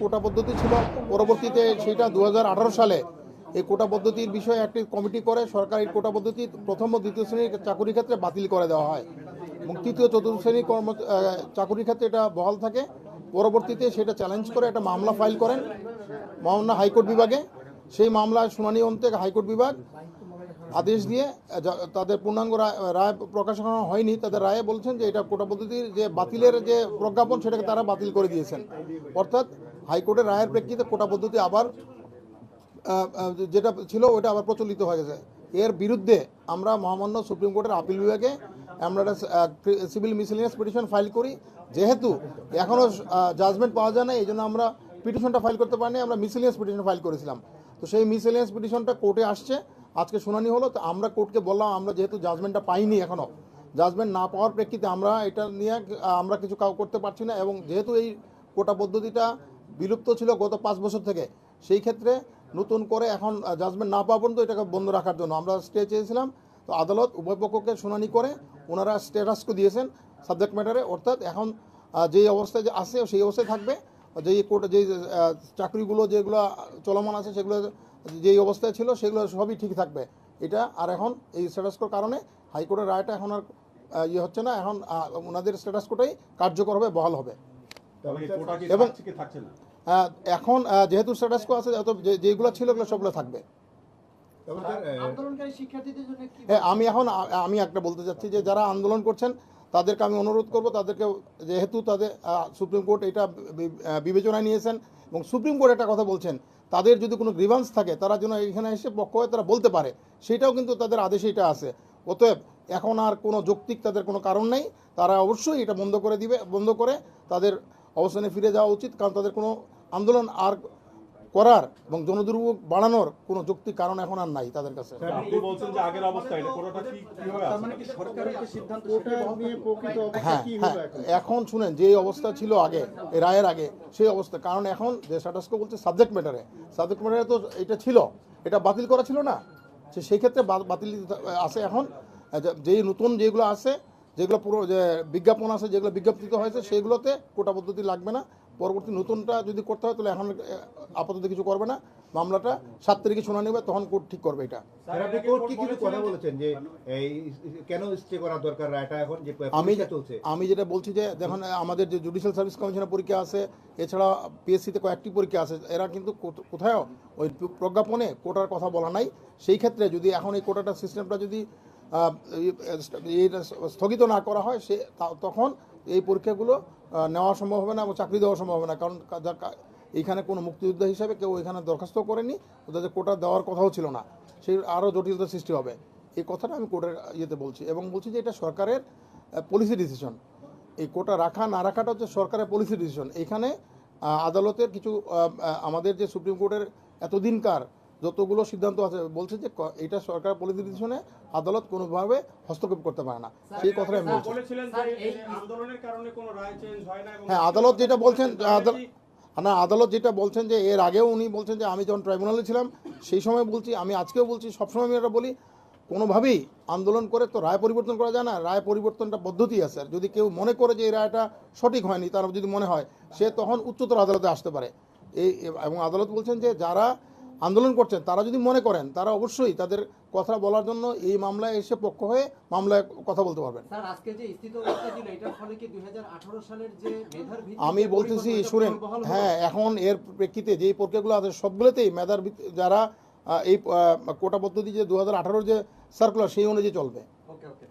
কোটা পদ্ধতি ছিল। পরবর্তীতে সেটা দু হাজার আঠারো সালে এই কোটা পদ্ধতির বিষয়ে একটি কমিটি করে সরকার এই কোটা পদ্ধতি প্রথম ও দ্বিতীয় শ্রেণির চাকুরির ক্ষেত্রে বাতিল করে দেওয়া হয় এবং তৃতীয় চতুর্থ শ্রেণির কর্ম চাকুরির ক্ষেত্রে এটা বহাল থাকে। পরবর্তীতে সেটা চ্যালেঞ্জ করে একটা মামলা ফাইল করেন মামলা হাইকোর্ট বিভাগে। সেই মামলায় শুনানি অন্তে হাইকোর্ট বিভাগ আদেশ দিয়ে তাদের পূর্ণাঙ্গ রায় রায় প্রকাশ করা হয়নি। তাদের রায়ে বলছেন যে এটা কোটা পদ্ধতির যে বাতিলের যে প্রজ্ঞাপন সেটাকে তারা বাতিল করে দিয়েছেন। অর্থাৎ হাইকোর্টের রায়ের প্রেক্ষিতে কোটা পদ্ধতি আবার যেটা ছিল ওটা আবার প্রচলিত হয়ে গেছে। এর বিরুদ্ধে আমরা মহামান্য সুপ্রিম কোর্টের আপিল বিভাগে আমরা একটা সিভিল মিসেলিনিয়াস পিটিশন ফাইল করি। যেহেতু এখনও জাজমেন্ট পাওয়া যায় না, এই জন্য আমরা পিটিশনটা ফাইল করতে পারিনি, আমরা মিসেলিনিয়াস পিটিশন ফাইল করেছিলাম। তো সেই মিসেলিনিয়াস পিটিশনটা কোর্টে আসছে, আজকে শুনানি হলো, তো আমরা কোর্টকে বললাম, আমরা যেহেতু জাজমেন্টটা পাইনি এখনও জাজমেন্ট না পাওয়ার প্রেক্ষিতে আমরা এটা নিয়ে আমরা কিছু কাউ, করতে পারছি না, এবং যেহেতু এই কোটা পদ্ধতিটা বিলুপ্ত ছিল গত পাঁচ বছর থেকে। সেই ক্ষেত্রে নতুন করে এখন জাজমেন্ট না পাওয়া পর্যন্ত এটাকে বন্ধ রাখার জন্য। আমরা স্টে চেয়েছিলাম, তো আদালত উভয় পক্ষকে শুনানি করে ওনারা স্টেটাসকো দিয়েছেন সাবজেক্ট ম্যাটারে অর্থাৎ এখন যেই অবস্থায় যে আছে, সেই অবস্থায় থাকবে। যেই কোর্ট যেই চাকরিগুলো যেগুলো চলমান আছে, সেগুলো যেই অবস্থায় ছিল, সেগুলো সবই ঠিক থাকবে। এটা আর এখন এই স্ট্যাটাসকোর কারণে হাইকোর্টের রায়টা এখন আর ইয়ে হচ্ছে না। এখন ওনাদের স্ট্যাটাসকোটাই কার্যকর হবে, বহাল হবে। এবং- থাকছে কি থাকছে না। আহ, এখন যেহেতু স্ট্যাটাসকো আছে যত যে- যেগুলো ছিল ওগুলো সবগুলো থাকবে। কি হ্যাঁ আমি এখন আমি একটা বলতে চাচ্ছি যে যারা আন্দোলন করছেন তাদেরকে আমি অনুরোধ করব তাদেরকে যেহেতু তাদের সুপ্রিম কোর্ট এটা বিবেচনায় নিয়েছেন এবং সুপ্রিম কোর্ট একটা কথা বলছেন তাদের যদি কোনো গ্রিভান্স থাকে তারা যেন এখানে এসে পক্ষ হয়ে তারা বলতে পারে। সেটাও কিন্তু তাদের আদেশে এটা আছে। অতএব এখন আর কোনো যৌক্তিক তাদের কোনো কারণ নেই। তারা অবশ্যই এটা বন্ধ করে দিবে বন্ধ করে তাদের অবস্থানে ফিরে যাওয়া উচিত কারণ তাদের কোনো আন্দোলন আর করার এবং জনদুর্ভোগ বাড়ানোর কোনো যৌক্তিক কারণ এখন আর নাই তাদের কাছে। আপনি বলছেন যে আগের অবস্থা এটা কোটাটা কি কীভাবে আছে? মানে হ্যাঁ হ্যাঁ এখন? এখন শুনেন যে অবস্থা ছিল আগে এই রায়ের আগে সেই অবস্থা কারণ এখন যে স্ট্যাটাসকো বলছে সাবজেক্ট ম্যাটারে সাবজেক্ট ম্যাটারে তো এটা ছিল এটা বাতিল করা ছিল না। সে সেই ক্ষেত্রে বা- বাতিল আছে এখন। যেই নতুন যেগুলো আছে যেগুলো পুরো যে বিজ্ঞাপন আছে যেগুলো বিজ্ঞাপিত হয়েছে সেগুলোতে কোটা পদ্ধতি লাগবে না। পরবর্তী নতুনটা যদি করতে হয় তাহলে এখন আপাতত কিছু করবে না। মামলাটা সাত তারিখে শুনানি হবে তখন কোর্ট ঠিক করবে এটা। আমি আমি যেটা বলছি যে দেখুন আমাদের যে জুডিশিয়াল সার্ভিস কমিশনের পরীক্ষা আছে এছাড়া পিএসসিতে কয়েকটি পরীক্ষা আছে এরা কিন্তু কোথ- কোথাও ওই প্রজ্ঞাপনে কোটার কথা বলা নাই। সেই ক্ষেত্রে যদি এখন এই কোটাটা সিস্টেমটা যদি স্থগিত না করা হয়, সে তখন এই পরীক্ষাগুলো নেওয়া সম্ভব হবে না এবং চাকরি দেওয়া সম্ভব হবে না। কারণ এইখানে কোনো মুক্তিযোদ্ধা হিসাবে কেউ এখানে দরখাস্ত করেনি ওদের কোটা দেওয়ার কথাও ছিল না। সেই আরও জটিলতা সৃষ্টি হবে। এই কথাটা আমি কোর্টের ইয়েতে বলছি এবং বলছি যে এটা সরকারের পলিসি ডিসিশন এই কোটা রাখা, না রাখাটা হচ্ছে সরকারের পলিসি ডিসিশন এখানে আদালতের কিছু আমাদের যে সুপ্রিম কোর্টের এতদিনকার যতগুলো সিদ্ধান্ত আছে বলছে যে এটা সরকার পলিসি ডিসিশনে আদালত কোনোভাবে হস্তক্ষেপ করতে পারে না। সেই কথাটা আমি বলছি। বলেছিলেন যে এই আন্দোলনের কারণে কোনো রায় চেঞ্জ হয় না হ্যাঁ আদালত যেটা বলছেন আদালত না আদালত যেটা বলছেন যে এর আগেও উনি বলছেন যে আমি যখন ট্রাইব্যুনালে ছিলাম সেই সময় বলছি আমি আজকেও বলছি সবসময় আমি এটা বলি কোনোভাবেই আন্দোলন করে তো রায় পরিবর্তন করা যায় না। রায় পরিবর্তনটা পদ্ধতি আছে। আর যদি কেউ মনে করে যে এই রায়টা সঠিক হয়নি তার যদি মনে হয় সে তখন উচ্চতর আদালতে আসতে পারে। এই এবং আদালত বলছেন যে যারা আন্দোলন করছেন তারা যদি মনে করেন তারা অবশ্যই তাদের কথা বলার জন্য এই মামলায় এসে পক্ষ হয়ে মামলায় কথা বলতে পারবেন। স্যার আজকে যে স্থিতাবস্থা ছিল এটার ফলে কি 2018 সালের যে মেধার ভিত্তিতে আমি বলতেছি শুনেন হ্যাঁ এখন এর প্রেক্ষিতে যেই প্রক্রিয়াগুলো আছে সবগুলোতেই মেধার ভিত্তি- যারা এই কোটা পদ্ধতি যে দু হাজার আঠারো যে সার্কুলার সেই অনুযায়ী চলবে। ওকে ওকে